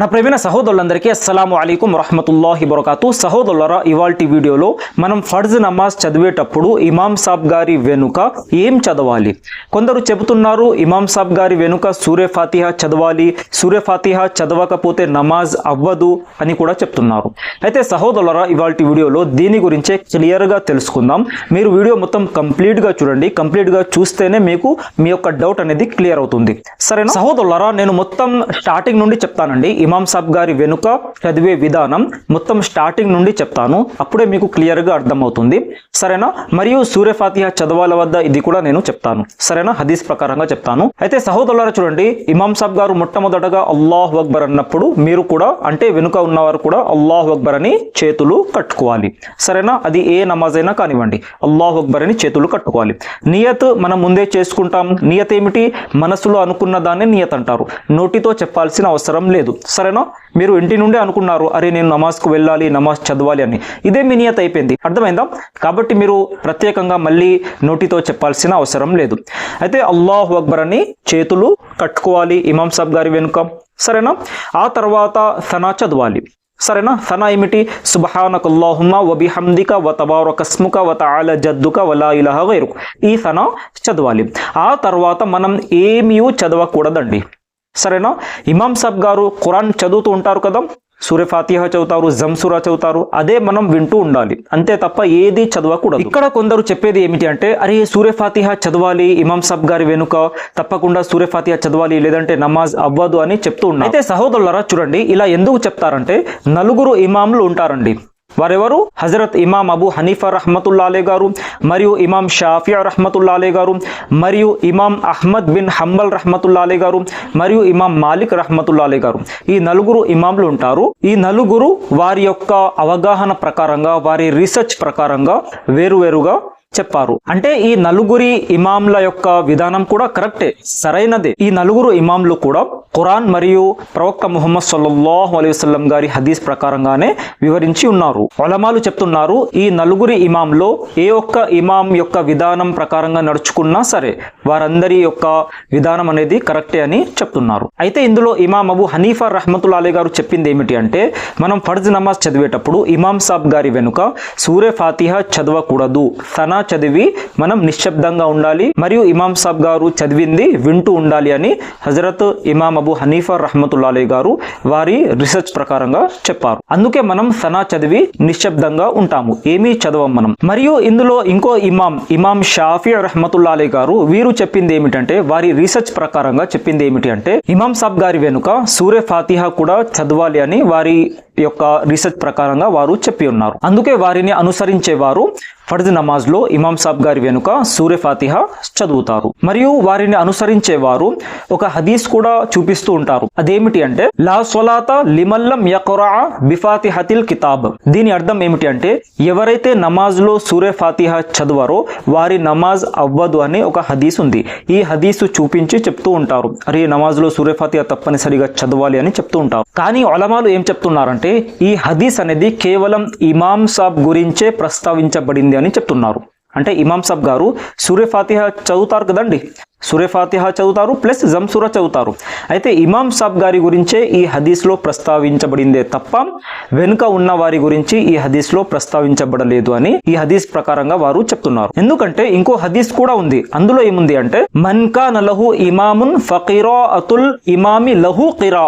నా ప్రవీణ సహోదరులందరికీ అస్సలాము అయికం వరహమతుల్లాహి బరకాతు సహోదరులరా ఇవాల్టి వీడియోలో మనం ఫర్జ్ నమాజ్ చదివేటప్పుడు ఇమాం సాబ్ గారి వెనుక ఏం చదవాలి? కొందరు చెబుతున్నారు ఇమాం సాబ్ గారి వెనుక సూర్య ఫాతిహా చదవాలి సూర్య ఫాతిహా చదవకపోతే నమాజ్ అవ్వదు అని కూడా చెప్తున్నారు. అయితే సహోదరులరా ఇవాల్టి వీడియోలో దీని గురించే క్లియర్గా తెలుసుకుందాం. మీరు వీడియో మొత్తం కంప్లీట్గా చూడండి. కంప్లీట్గా చూస్తేనే మీకు మీ యొక్క డౌట్ అనేది క్లియర్ అవుతుంది. సరేనా? సహోదరులరా నేను మొత్తం స్టార్టింగ్ నుండి చెప్తానండి. ఇమాం సాబ్ గారి వెనుక చదివే విధానం మొత్తం స్టార్టింగ్ నుండి చెప్తాను. అప్పుడే మీకు క్లియర్గా అర్థమవుతుంది. సరేనా? మరియు సూర్యపాతిహా చదవాల వద్ద ఇది కూడా నేను చెప్తాను. సరేనా? హదీస్ ప్రకారంగా చెప్తాను. అయితే సహోదరులారా చూడండి ఇమాం సాబ్ గారు మొట్టమొదటగా అల్లాహ్ అక్బర్ అన్నప్పుడు మీరు కూడా అంటే వెనుక ఉన్నవారు కూడా అల్లాహ్ అక్బర్ అని చేతులు కట్టుకోవాలి. సరేనా? అది ఏ నమాజ్ అయినా కానివ్వండి. అల్లాహ్ అక్బర్ అని చేతులు కట్టుకోవాలి. నియత్ మనం ముందే చేసుకుంటాం. నియత్ ఏమిటి? మనసులో అనుకున్న దాన్ని నియత్ అంటారు. నోటితో చెప్పాల్సిన అవసరం లేదు. సరేనా? మీరు ఇంటి నుండే అనుకున్నారు అరే నేను నమాజ్కు వెళ్ళాలి నమాజ్ చదవాలి అని. ఇదే మీ నియత అయిపోయింది. అర్థమైందా? కాబట్టి మీరు ప్రత్యేకంగా మళ్ళీ నోటితో చెప్పాల్సిన అవసరం లేదు. అయితే అల్లాహ్ అక్బర్ అని చేతులు కట్టుకోవాలి ఇమాం సాబ్ గారి వెనుక. సరేనా? ఆ తర్వాత సనా చదవాలి. సరేనా? సనా ఏమిటి? సుబహానకల్లాహుమ్మ వబిహమ్దిక వ తబారకస్ముక వ తఆల జద్దుక వలా ఇలహ గైరుక్. ఈ సనా చదవాలి. ఆ తర్వాత మనం ఏమీ చదవకూడదండి. సరేనా? ఇమాం సాబ్ గారు ఖురాన్ చదువుతూ ఉంటారు కదా? సూర్య ఫాతిహా చదువుతారు జంసురా చదువుతారు అదే మనం వింటూ ఉండాలి. అంతే తప్ప ఏది చదవకూడదు. ఇక్కడ కొందరు చెప్పేది ఏమిటి అంటే అరే సూర్య ఫాతిహా చదవాలి ఇమాం సాబ్ గారి వెనుక తప్పకుండా సూర్య ఫాతిహా చదవాలి లేదంటే నమాజ్ అవ్వదు అని చెప్తూ ఉన్నారు. అయితే సహోదరులరా చూడండి ఇలా ఎందుకు చెప్తారంటే నలుగురు ఇమాంలు ఉంటారండి. వారెవరు? హజరత్ ఇమాం అబు హనీఫా రహమతుల్లాలే గారు మరియు ఇమాం షాఫియా రహమతుల్లాలే గారు మరియు ఇమాం అహ్మద్ బిన్ హంబల్ రహమతుల్లాలే గారు మరియు ఇమాం మాలిక్ రహమతుల్లాలే గారు. ఈ నలుగురు ఇమాంలు ఉంటారు. ఈ నలుగురు వారి యొక్క అవగాహన ప్రకారంగా వారి రీసెర్చ్ ప్రకారంగా వేరువేరుగా చెప్పారు. అంటే ఈ నలుగురి ఇమాంల యొక్క విధానం కూడా కరెక్టే సరైనదే. ఈ నలుగురు ఇమాంలు కూడా ఖురాన్ మరియు ప్రవక్త ముహమ్మద్ సల్లల్లాహు అలైహి వసల్లం గారి హదీస్ ప్రకారంగానే వివరించి ఉన్నారు. ఒలమాలు చెప్తున్నారు ఈ నలుగురి ఇమాంలో ఏ ఒక్క ఇమాం యొక్క విధానం ప్రకారంగా నడుచుకున్నా సరే వారందరి యొక్క విధానం అనేది కరెక్టే అని చెప్తున్నారు. అయితే ఇందులో ఇమాం అబు హనీఫా రహమతుల్లా అలీ గారు చెప్పింది ఏమిటి అంటే మనం ఫర్జ్ నమాజ్ చదివేటప్పుడు ఇమాం సాబ్ గారి వెనుక సూర్య ఫాతిహా చదవకూడదు. తన ఖురానా చదివి మనం నిశ్శబ్దంగా ఉండాలి. మరియు ఇమాం సాబ్ గారు చదివింది వింటూ ఉండాలి అని హజరత్ ఇమాం అబు హనీఫా రహమతుల్లా గారు వారి రీసెర్చ్ ప్రకారంగా చెప్పారు. అందుకే మనం సనా చదివి నిశ్శబ్దంగా ఉంటాము. ఏమీ చదవం మనం. మరియు ఇందులో ఇంకో ఇమాం ఇమాం షాఫీ రహమతుల్లా గారు వీరు చెప్పింది ఏమిటంటే వారి రీసెర్చ్ ప్రకారంగా చెప్పింది ఏమిటి అంటే ఇమాం సాబ్ గారి వెనుక సూర్య ఫాతిహా కూడా చదవాలి అని వారి యొక్క రీసెర్చ్ ప్రకారంగా వారు చెప్పి ఉన్నారు. అందుకే వారిని అనుసరించేవారు ఫర్జ్ నమాజ్లో ఇమాం సాబ్ గారి వెనుక సూర్య ఫాతిహా చదువుతారు. మరియు వారిని అనుసరించేవారు ఒక హదీస్ కూడా చూపిస్తూ ఉంటారు. అదేమిటి అంటే లా సొలాత లిమల్లం యకురా బిఫాతిహతిల్ కితాబ్. దీని అర్థం ఏమిటి అంటే ఎవరైతే నమాజ్లో సూర్య ఫాతిహా చదవరో వారి నమాజ్ అవ్వదు అని ఒక హదీస్ ఉంది. ఈ హదీసు చూపించి చెప్తూ ఉంటారు. అరే నమాజ్లో సూర్య ఫాతిహా తప్పనిసరిగా చదవాలి అని చెప్తూ ఉంటారు. కానీ ఒలమాలు ఏం చెప్తున్నారంటే ఈ హదీస్ అనేది కేవలం ఇమాం సాబ్ గురించే ప్రస్తావించబడింది అని చెప్తున్నారు. అంటే ఇమాం సాబ్ గారు సూర్య ఫాతిహా చదువుతారు కదండి? సూర్యఫాతిహ చదువుతారు ప్లస్ జంసూర చదువుతారు. అయితే ఇమాం సాబ్ గారి గురించే ఈ హదీస్లో ప్రస్తావించబడిందే తప్ప వెనుక ఉన్న వారి గురించి ఈ హదీస్లో ప్రస్తావించబడలేదు అని ఈ హదీస్ ప్రకారంగా వారు చెప్తున్నారు. ఎందుకంటే ఇంకో హదీస్ కూడా ఉంది. అందులో ఏముంది అంటే మన్కా నలహు ఇమామున్ ఫకీరా అతుల్ ఇమామి లహు కిరా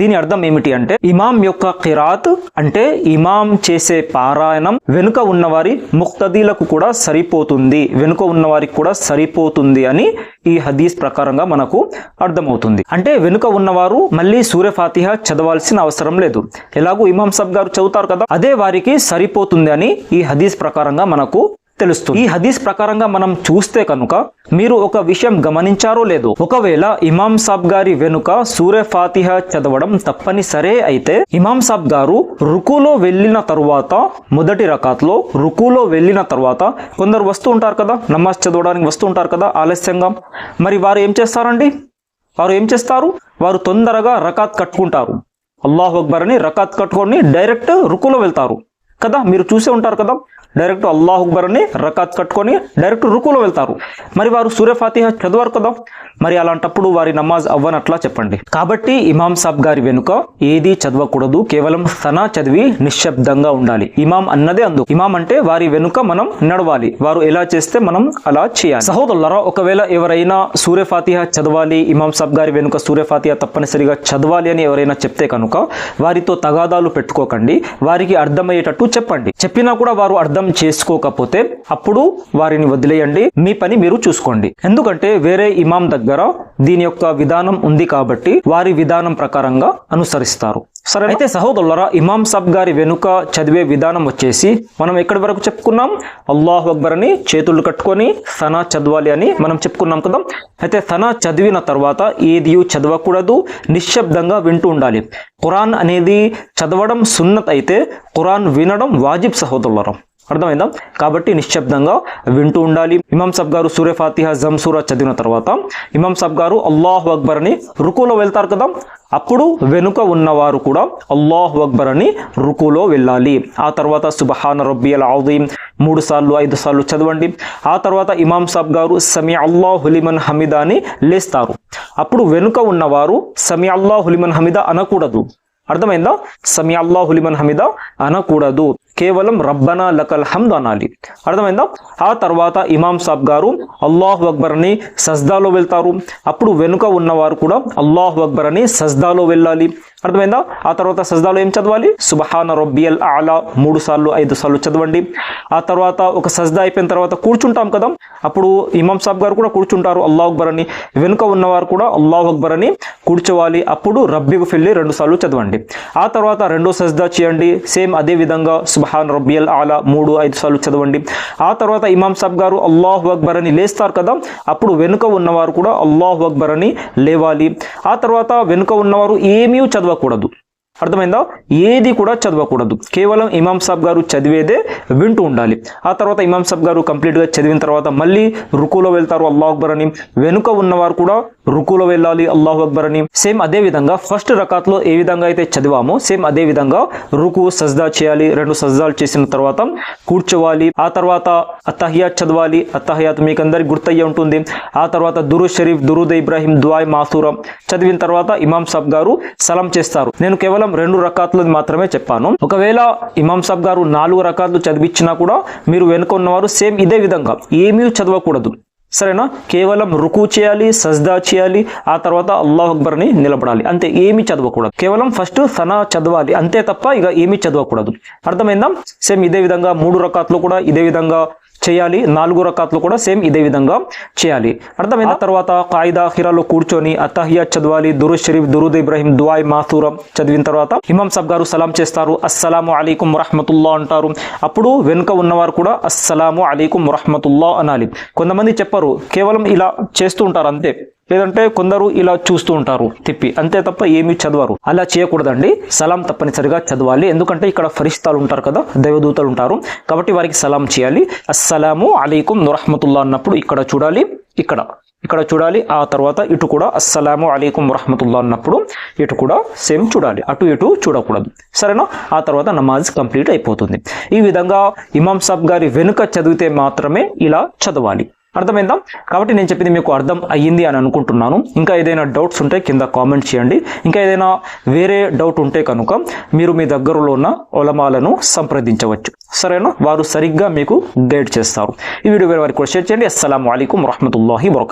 దీని అర్థం ఏమిటి అంటే ఇమాం యొక్క కిరాత్ అంటే ఇమాం చేసే పారాయణం వెనుక ఉన్నవారి ముక్తదీలకు కూడా సరిపోతుంది వెనుక ఉన్నవారికి కూడా సరిపోతుంది అని ఈ హదీస్ ప్రకారంగా మనకు అర్థమవుతుంది. అంటే వెనుక ఉన్నవారు మళ్ళీ సూర్య ఫాతిహ చదవాల్సిన అవసరం లేదు. ఎలాగూ ఇమాం సబ్ గారు చదువుతారు కదా అదే వారికి సరిపోతుంది అని ఈ హదీస్ ప్రకారంగా మనకు తెలుస్తుంది. ఈ హదీస్ ప్రకారంగా మనం చూస్తే కనుక మీరు ఒక విషయం గమనించారో లేదో ఒకవేళ ఇమాం సాబ్ గారి వెనుక సూర్య ఫాతిహా చదవడం తప్పనిసరే అయితే ఇమాం సాబ్ గారు రుకులో వెళ్ళిన తరువాత మొదటి రకాత్లో రుకులో వెళ్ళిన తర్వాత కొందరు వస్తూ ఉంటారు కదా నమాజ్ చదవడానికి వస్తూ ఉంటారు కదా ఆలస్యంగా. మరి వారు ఏం చేస్తారండి? వారు ఏం చేస్తారు? వారు తొందరగా రకాత్ కట్టుకుంటారు. అల్లాహ్ అక్బర్ అని రకాత్ కట్టుకొని డైరెక్ట్ రుకులో వెళ్తారు. కదా మీరు చూసే ఉంటారు కదా డైరెక్ట్ అల్లాహ్ అక్బర్ అని రకాత్ కట్టుకొని డైరెక్ట్ రుకులో వెళ్తారు. మరి వారు సూర్య ఫాతిహ చదవరు కదా? మరి అలాంటప్పుడు వారి నమాజ్ అవ్వనట్లా చెప్పండి. కాబట్టి ఇమాం సాబ్ గారి వెనుక ఏది చదవకూడదు కేవలం సనా చదివి నిశ్శబ్దంగా ఉండాలి. ఇమాం అన్నదే అందు ఇమాం అంటే వారి వెనుక మనం నడవాలి. వారు ఎలా చేస్తే మనం అలా చేయాలి. సహోదరులరా ఒకవేళ ఎవరైనా సూర్య ఫాతిహ చదవాలి ఇమాం సాబ్ గారి వెనుక సూర్య ఫాతిహ తప్పనిసరిగా చదవాలి అని ఎవరైనా చెప్తే కనుక వారితో తగాదాలు పెట్టుకోకండి. వారికి అర్థమయ్యేటట్టు చెప్పండి. చెప్పినా కూడా వారు అర్థం చేసుకోకపోతే అప్పుడు వారిని వదిలేయండి. మీ పని మీరు చూసుకోండి. ఎందుకంటే వేరే ఇమాం దగ్గర దీని యొక్క విధానం ఉంది కాబట్టి వారి విధానం ప్రకారంగా అనుసరిస్తారు. సరే అయితే సహోదరులరా ఇమాం సాబ్ గారి వెనుక చదివే విధానం వచ్చేసి మనం ఎక్కడి వరకు చెప్పుకున్నాం? అల్లాహ్ అక్బర్ అని చేతులు కట్టుకొని సనా చదవాలి అని మనం చెప్పుకున్నాం కదా. అయితే సనా చదివిన తర్వాత ఏది చదవకూడదు నిశ్శబ్దంగా వింటూ ఉండాలి. ఖురాన్ అనేది చదవడం సున్నత్ అయితే ఖురాన్ వినడం వాజిబ్ సహోదరులరా. అర్థమైందా? కాబట్టి నిశ్శబ్దంగా వింటూ ఉండాలి. ఇమాం సబ్ గారు సూర్య ఫాతిహ జంసూరా చదివిన తర్వాత ఇమాం సబ్ గారు అల్లాహ్ అక్బర్ అని రుకులో వెళ్తారు కదా? అప్పుడు వెనుక ఉన్నవారు కూడా అల్లాహ్ అక్బర్ అని రుకులో వెళ్ళాలి. ఆ తర్వాత సుబహాన రబ్బియల్ ఆదీం మూడు సార్లు ఐదు సార్లు చదవండి. ఆ తర్వాత ఇమాం సాబ్ గారు సమీ అల్లాహ్ హులిమన్ హమీదా అని లేస్తారు. అప్పుడు వెనుక ఉన్నవారు సమీ అల్లాహ్ హులిమన్ హమీదా అనకూడదు. అర్థమైందా? సమీ అల్లాహులిమన్ హమీదా అనకూడదు. కేవలం రబ్బనా లకల్ హమ్ద్ అనాలి. అర్థమైందా? ఆ తర్వాత ఇమాం సాబ్ గారు అల్లాహు అక్బర్ అని సజ్దాలో వెళ్తారు. అప్పుడు వెనుక ఉన్నవారు కూడా అల్లాహు అక్బర్ అని సజ్దాలో వెళ్ళాలి. అర్థమైందా? ఆ తర్వాత సజ్దాలో ఏం చదవాలి? సుబహాన రొబ్బియల్ ఆలా మూడు సార్లు ఐదు సార్లు చదవండి. ఆ తర్వాత ఒక సజ్దా అయిపోయిన తర్వాత కూర్చుంటాం కదా. అప్పుడు ఇమాం సాబ్ గారు కూడా కూర్చుంటారు. అల్లాహ్ అక్బర్ అని. వెనుక ఉన్నవారు కూడా అల్లాహ్ అక్బర్ అని కూర్చోవాలి. అప్పుడు రబ్బికు ఫిల్లి రెండు సార్లు చదవండి. ఆ తర్వాత రెండో సజ్దా చేయండి. సేమ్ అదే విధంగా సుబహాన్ రబ్బియల్ ఆలా మూడు ఐదు సార్లు చదవండి. ఆ తర్వాత ఇమాం సాబ్ గారు అల్లాహ్ అక్బర్ అని లేస్తారు కదా అప్పుడు వెనుక ఉన్నవారు కూడా అల్లాహ్ అక్బర్ అని లేవాలి. ఆ తర్వాత వెనుక ఉన్నవారు ఏమీ చదవకూడదు. అర్థమైందా? ఏది కూడా చదవకూడదు. కేవలం ఇమాం సాబ్ గారు చదివేదే వింటూ ఉండాలి. ఆ తర్వాత ఇమాం సాబ్ గారు కంప్లీట్గా చదివిన తర్వాత మళ్ళీ రుకులో వెళ్తారు అల్లాహ్ అక్బర్ అని. వెనుక ఉన్నవారు కూడా రుకులో వెళ్ళాలి అల్లాహ్ అక్బర్ అని. సేమ్ అదే విధంగా ఫస్ట్ రకాత్లో ఏ విధంగా అయితే చదివామో సేమ్ అదే విధంగా రుకు సజ్దా చేయాలి రెండు సజ్దాలు చేసిన తర్వాత కూర్చోవాలి. ఆ తర్వాత అత్తహియాత్ చదవాలి. అత్తహియాత్ మీకు అందరికి గుర్తయ్యే ఉంటుంది. ఆ తర్వాత దురు షరీఫ్ దురుద్ ఇబ్రాహిం దువాయ్ మాసూరం చదివిన తర్వాత ఇమాం సాబ్ గారు సలం చేస్తారు. నేను కేవలం రెండు రకాతులు మాత్రమే చెప్పాను. ఒకవేళ ఇమాం సాబ్ గారు నాలుగు రకాతులు చదివించినా కూడా మీరు వెనుక ఉన్నవారు సేమ్ ఇదే విధంగా ఏమీ చదవకూడదు. సరేనా? కేవలం రుకు చేయాలి సజ్దా చేయాలి ఆ తర్వాత అల్లాహ్ అక్బర్ని నిలబడాలి. అంతే ఏమి చదవకూడదు. కేవలం ఫస్ట్ సనా చదవాలి అంతే తప్ప ఇక ఏమీ చదవకూడదు. అర్థమైందా? సేమ్ ఇదే విధంగా మూడు రకాతులు కూడా ఇదే విధంగా చేయాలి. నాలుగు రకాలు కూడా సేమ్ ఇదే విధంగా చేయాలి. అర్థమైన తర్వాత కాయిదా హిరాలో కూర్చొని అత్తహియా చదవాలి. దురు షరీఫ్ దురుద్ ఇబ్రాహిం దువాయ్ మాసూరం చదివిన తర్వాత ఇమాం సాబ్ గారు సలాం చేస్తారు. అస్సలాము అలీకుం రహమతుల్లా అంటారు. అప్పుడు వెనుక ఉన్నవారు కూడా అస్సలాము అలీకుం రహమతుల్లా అనాలి. కొంతమంది చెప్పరు కేవలం ఇలా చేస్తూ ఉంటారు అంతే. లేదంటే కొందరు ఇలా చూస్తూ ఉంటారు తిప్పి. అంతే తప్ప ఏమీ చదవరు. అలా చేయకూడదండి. సలాం తప్పనిసరిగా చదవాలి. ఎందుకంటే ఇక్కడ ఫరిష్తాలు ఉంటారు కదా దేవదూతలు ఉంటారు. కాబట్టి వారికి సలాం చేయాలి. అస్సలాము అలీకుం నురహమతుల్లా అన్నప్పుడు ఇక్కడ చూడాలి ఇక్కడ. ఇక్కడ చూడాలి ఆ తర్వాత ఇటు కూడా అస్సలాము అలీకుం వరహమతుల్లా అన్నప్పుడు ఇటు కూడా సేమ్ చూడాలి. అటు ఇటు చూడకూడదు. సరేనా? ఆ తర్వాత నమాజ్ కంప్లీట్ అయిపోతుంది. ఈ విధంగా ఇమాం సాబ్ గారి వెనుక చదివితే మాత్రమే ఇలా చదవాలి. అర్థమైందా? కాబట్టి నేను చెప్పింది మీకు అర్థం అయ్యింది అని అనుకుంటున్నాను. ఇంకా ఏదైనా డౌట్స్ ఉంటే కింద కామెంట్ చేయండి. ఇంకా ఏదైనా వేరే డౌట్ ఉంటే కనుక మీరు మీ దగ్గరలో ఉన్న ఒలమాలను సంప్రదించవచ్చు. సరేనా? వారు సరిగ్గా మీకు గైడ్ చేస్తారు. ఈ వీడియో వేరే వారికి కూడా షేర్ చేయండి. అస్సలం అయికం వరహమూల వరకాతు